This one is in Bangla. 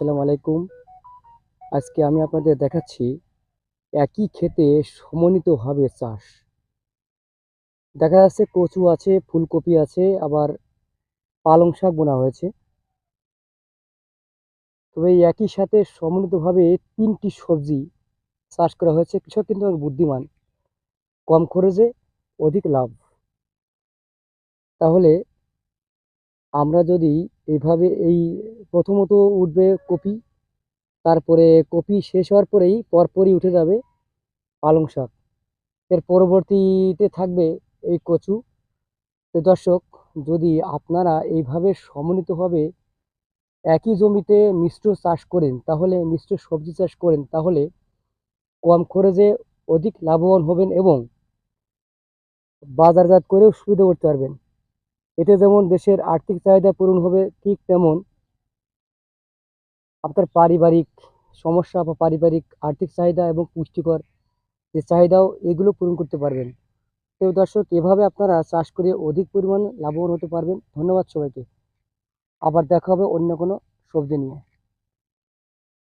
আসসালামু আলাইকুম। আজকে আমি আপনাদের দেখাচ্ছি একই ক্ষেতে সমন্বিতভাবে চাষ। দেখা যাচ্ছে কচু আছে, ফুলকপি আছে, আবার পালং শাক বোনা হয়েছে। তবে একই সাথে সমন্বিতভাবে তিনটি সবজি চাষ করা হয়েছে। কৃষক কিন্তু বুদ্ধিমান, কম খরচে অধিক লাভ। তাহলে আমরা যদি এইভাবে এই প্রথমত উঠবে কপি। তারপরে কপি শেষ হওয়ার পরেই পরপরই উঠে যাবে পালং শাক। এর পরবর্তীতে থাকবে এই কচু। তো দর্শক, যদি আপনারা এইভাবে সমন্বিতভাবে একই জমিতে মিশ্র চাষ করেন, তাহলে মিশ্র সবজি চাষ করেন, তাহলে কম খরচে অধিক লাভবান হবেন এবং বাজারজাত করেও সুবিধা করতে পারবেন। এতে যেমন দেশের আর্থিক চাহিদা পূরণ হবে ঠিক তেমন আপনার পারিবারিক সমস্যা বা পারিবারিক আর্থিক চাহিদা এবং পুষ্টিকর যে চাহিদাও এগুলো পূরণ করতে পারবেন। তো দর্শক, এভাবে আপনারা চাষ করে অধিক পরিমাণ লাভবান হতে পারবেন। ধন্যবাদ সবাইকে। আবার দেখা হবে অন্য কোনো সবজি নিয়ে।